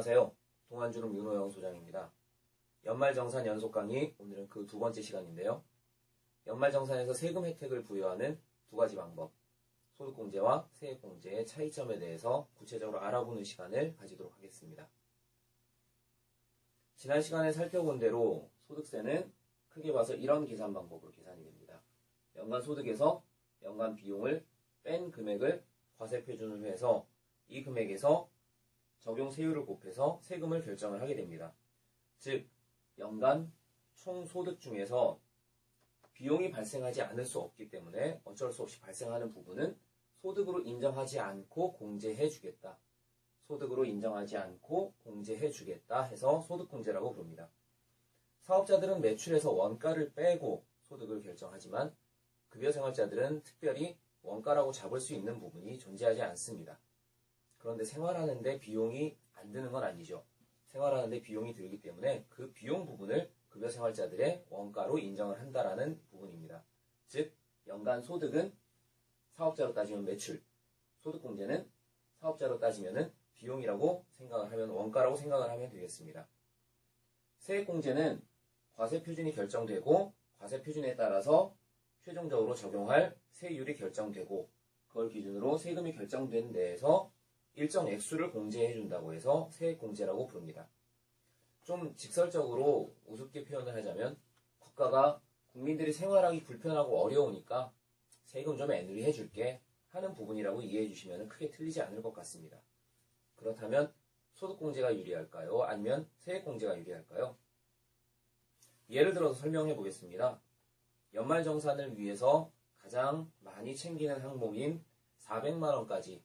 안녕하세요. 동안주름 윤호영 소장입니다. 연말정산 연속 강의, 오늘은 그 두 번째 시간인데요. 연말정산에서 세금 혜택을 부여하는 두 가지 방법, 소득공제와 세액공제의 차이점에 대해서 구체적으로 알아보는 시간을 가지도록 하겠습니다. 지난 시간에 살펴본 대로 소득세는 크게 봐서 이런 계산 방법으로 계산이 됩니다. 연간 소득에서 연간 비용을 뺀 금액을 과세 표준으로 해서 이 금액에서 적용 세율을 곱해서 세금을 결정을 하게 됩니다. 즉, 연간 총 소득 중에서 비용이 발생하지 않을 수 없기 때문에 어쩔 수 없이 발생하는 부분은 소득으로 인정하지 않고 공제해 주겠다. 소득으로 인정하지 않고 공제해 주겠다 해서 소득공제라고 부릅니다. 사업자들은 매출에서 원가를 빼고 소득을 결정하지만 급여 생활자들은 특별히 원가라고 잡을 수 있는 부분이 존재하지 않습니다. 그런데 생활하는데 비용이 안 드는 건 아니죠. 생활하는데 비용이 들기 때문에 그 비용 부분을 급여 생활자들의 원가로 인정을 한다라는 부분입니다. 즉 연간 소득은 사업자로 따지면 매출, 소득공제는 사업자로 따지면 비용이라고 생각을 하면 원가라고 생각을 하면 되겠습니다. 세액공제는 과세 표준이 결정되고 과세 표준에 따라서 최종적으로 적용할 세율이 결정되고 그걸 기준으로 세금이 결정된 데에서 일정 액수를 공제해 준다고 해서 세액 공제라고 부릅니다. 좀 직설적으로 우습게 표현을 하자면 국가가 국민들이 생활하기 불편하고 어려우니까 세금 좀 애누리 해줄게 하는 부분이라고 이해해 주시면 크게 틀리지 않을 것 같습니다. 그렇다면 소득공제가 유리할까요? 아니면 세액공제가 유리할까요? 예를 들어서 설명해 보겠습니다. 연말정산을 위해서 가장 많이 챙기는 항목인 400만원까지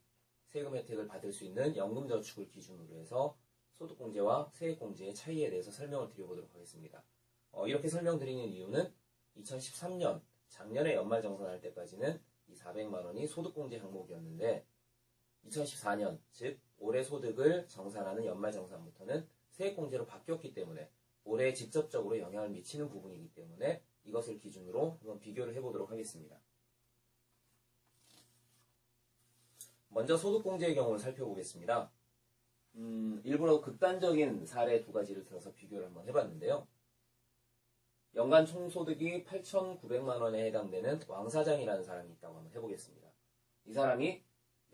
세금 혜택을 받을 수 있는 연금저축을 기준으로 해서 소득공제와 세액공제의 차이에 대해서 설명을 드려보도록 하겠습니다. 어, 이렇게 설명드리는 이유는 2013년 작년에 연말정산할 때까지는 이 400만 원이 소득공제 항목이었는데 2014년 즉 올해 소득을 정산하는 연말정산부터는 세액공제로 바뀌었기 때문에 올해에 직접적으로 영향을 미치는 부분이기 때문에 이것을 기준으로 한번 비교를 해보도록 하겠습니다. 먼저 소득공제의 경우를 살펴보겠습니다. 음, 일부러 극단적인 사례 두 가지를 들어서 비교를 한번 해봤는데요. 연간 총소득이 8,900만 원에 해당되는 왕 사장이라는 사람이 있다고 한번 해보겠습니다. 이 사람이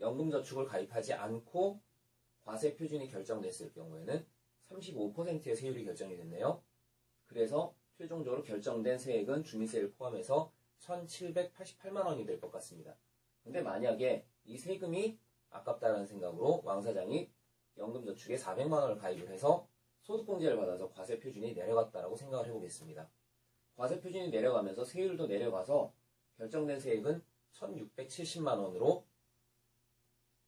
연금저축을 가입하지 않고 과세 표준이 결정됐을 경우에는 35%의 세율이 결정이 됐네요. 그래서 최종적으로 결정된 세액은 주민세를 포함해서 1,788만 원이 될 것 같습니다. 근데 만약에 이 세금이 아깝다는 생각으로 왕 사장이 연금저축에 400만 원을 가입을 해서 소득공제를 받아서 과세 표준이 내려갔다라고 생각을 해보겠습니다. 과세 표준이 내려가면서 세율도 내려가서 결정된 세액은 1,670만 원으로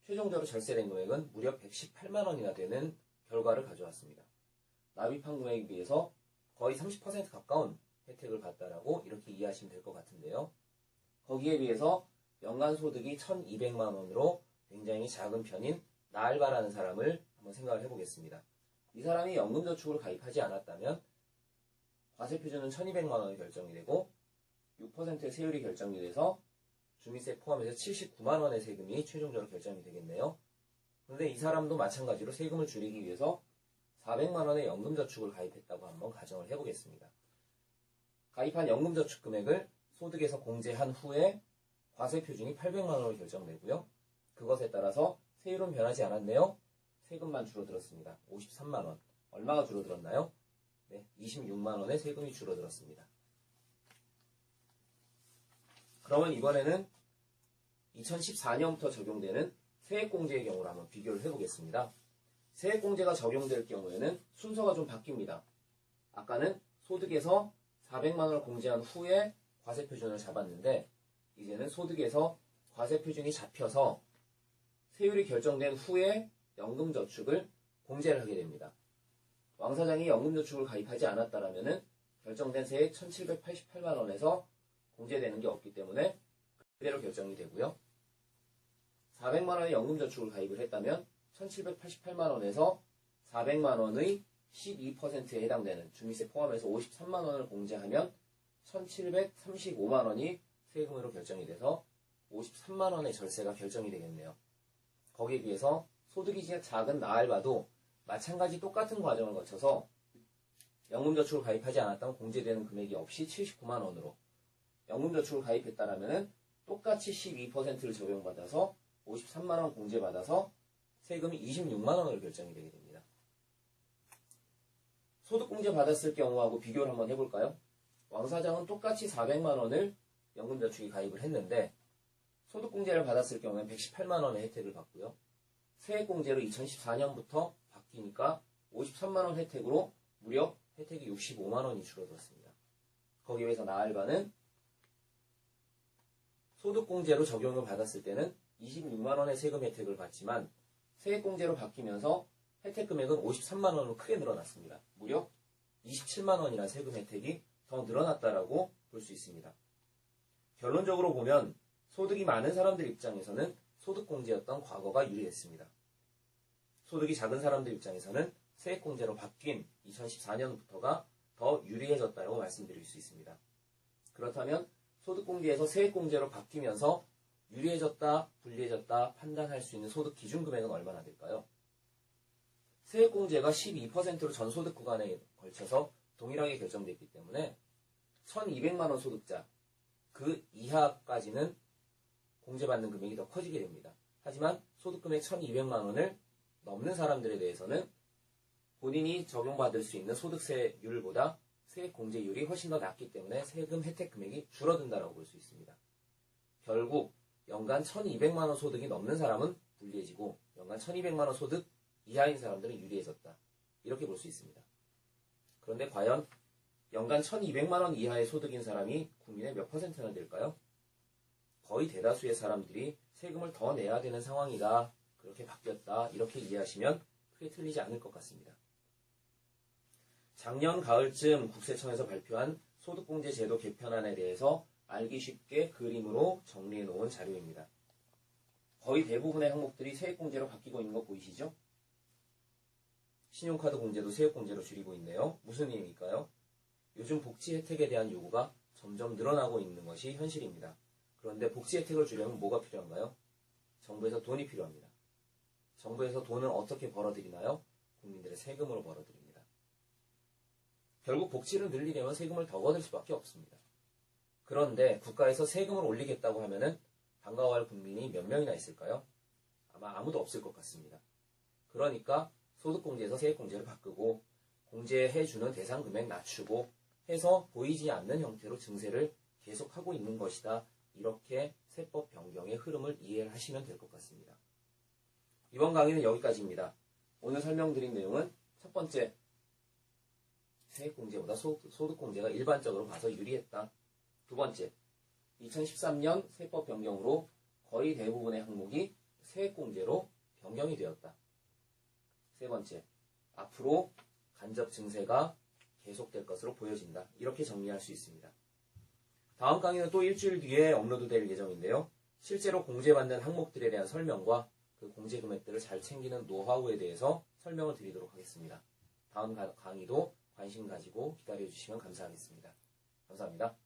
최종적으로 절세된 금액은 무려 118만 원이나 되는 결과를 가져왔습니다. 납입한 금액에 비해서 거의 30% 가까운 혜택을 받다라고 이렇게 이해하시면 될 것 같은데요. 거기에 비해서 연간 소득이 1,200만 원으로 굉장히 작은 편인 나알바라는 사람을 한번 생각을 해보겠습니다. 이 사람이 연금저축을 가입하지 않았다면 과세 표준은 1,200만 원이 결정이 되고 6%의 세율이 결정이 돼서 주민세 포함해서 79만 원의 세금이 최종적으로 결정이 되겠네요. 그런데 이 사람도 마찬가지로 세금을 줄이기 위해서 400만 원의 연금저축을 가입했다고 한번 가정을 해보겠습니다. 가입한 연금저축 금액을 소득에서 공제한 후에 과세 표준이 800만 원으로 결정되고요. 그것에 따라서 세율은 변하지 않았네요. 세금만 줄어들었습니다. 53만 원. 얼마가 줄어들었나요? 네, 26만 원의 세금이 줄어들었습니다. 그러면 이번에는 2014년부터 적용되는 세액공제의 경우를 한번 비교를 해보겠습니다. 세액공제가 적용될 경우에는 순서가 좀 바뀝니다. 아까는 소득에서 400만 원을 공제한 후에 과세 표준을 잡았는데 이제는 소득에서 과세 표준이 잡혀서 세율이 결정된 후에 연금저축을 공제를 하게 됩니다. 왕 사장이 연금저축을 가입하지 않았다라면 결정된 세액 1,788만 원에서 공제되는 게 없기 때문에 그대로 결정이 되고요. 400만 원의 연금저축을 가입을 했다면 1,788만 원에서 400만 원의 12%에 해당되는 주민세 포함해서 53만 원을 공제하면 1,735만 원이 세금으로 결정이 돼서 53만 원의 절세가 결정이 되겠네요. 거기에 비해서 소득이 작은 나알바도 마찬가지 똑같은 과정을 거쳐서 연금저축을 가입하지 않았던 공제되는 금액이 없이 79만 원으로 연금저축을 가입했다라면은 똑같이 12%를 적용받아서 53만 원 공제받아서 세금이 26만 원으로 결정이 되게 됩니다. 소득공제 받았을 경우하고 비교를 한번 해볼까요? 왕 사장은 똑같이 400만 원을 연금저축에 가입을 했는데 소득공제를 받았을 경우에는 118만 원의 혜택을 받고요. 세액공제로 2014년부터 바뀌니까 53만 원 혜택으로 무려 혜택이 65만 원이 줄어들었습니다. 거기에 비해서 나알바는 소득공제로 적용을 받았을 때는 26만 원의 세금 혜택을 받지만 세액공제로 바뀌면서 혜택 금액은 53만 원으로 크게 늘어났습니다. 무려 27만 원이나 세금 혜택이 더 늘어났다라고 볼 수 있습니다. 결론적으로 보면 소득이 많은 사람들 입장에서는 소득공제였던 과거가 유리했습니다. 소득이 작은 사람들 입장에서는 세액공제로 바뀐 2014년부터가 더 유리해졌다고 말씀드릴 수 있습니다. 그렇다면 소득공제에서 세액공제로 바뀌면서 유리해졌다, 불리해졌다 판단할 수 있는 소득 기준 금액은 얼마나 될까요? 세액공제가 12%로 전 소득 구간에 걸쳐서 동일하게 결정됐기 때문에 1200만 원 소득자 그 이하까지는 공제받는 금액이 더 커지게 됩니다. 하지만 소득금액 1200만 원을 넘는 사람들에 대해서는 본인이 적용받을 수 있는 소득세율보다 세액 공제율이 훨씬 더 낮기 때문에 세금 혜택 금액이 줄어든다고 볼 수 있습니다. 결국 연간 1200만 원 소득이 넘는 사람은 불리해지고 연간 1200만 원 소득 이하인 사람들은 유리해졌다. 이렇게 볼 수 있습니다. 그런데 과연 연간 1200만 원 이하의 소득인 사람이 국민의 몇 퍼센트나 될까요? 거의 대다수의 사람들이 세금을 더 내야 되는 상황이다. 그렇게 바뀌었다. 이렇게 이해하시면 크게 틀리지 않을 것 같습니다. 작년 가을쯤 국세청에서 발표한 소득공제 제도 개편안에 대해서 알기 쉽게 그림으로 정리해 놓은 자료입니다. 거의 대부분의 항목들이 세액공제로 바뀌고 있는 거 보이시죠? 신용카드 공제도 세액공제로 줄이고 있네요. 무슨 의미일까요? 요즘 복지 혜택에 대한 요구가 점점 늘어나고 있는 것이 현실입니다. 그런데 복지 혜택을 주려면 뭐가 필요한가요? 정부에서 돈이 필요합니다. 정부에서 돈을 어떻게 벌어들이나요? 국민들의 세금으로 벌어들입니다. 결국 복지를 늘리려면 세금을 더 거둘 수밖에 없습니다. 그런데 국가에서 세금을 올리겠다고 하면은 반가워할 국민이 몇 명이나 있을까요? 아마 아무도 없을 것 같습니다. 그러니까 소득공제에서 세액공제를 바꾸고 공제해주는 대상 금액 낮추고 해서 보이지 않는 형태로 증세를 계속하고 있는 것이다. 이렇게 세법 변경의 흐름을 이해를 하시면 될 것 같습니다. 이번 강의는 여기까지입니다. 오늘 설명드린 내용은 첫 번째, 세액공제보다 소득공제가 일반적으로 봐서 유리했다. 두 번째, 2013년 세법 변경으로 거의 대부분의 항목이 세액공제로 변경이 되었다. 세 번째, 앞으로 간접 증세가 계속될 것으로 보여진다. 이렇게 정리할 수 있습니다. 다음 강의는 또 일주일 뒤에 업로드될 예정인데요. 실제로 공제받는 항목들에 대한 설명과 그 공제 금액들을 잘 챙기는 노하우에 대해서 설명을 드리도록 하겠습니다. 다음 강의도 관심 가지고 기다려 주시면 감사하겠습니다. 감사합니다.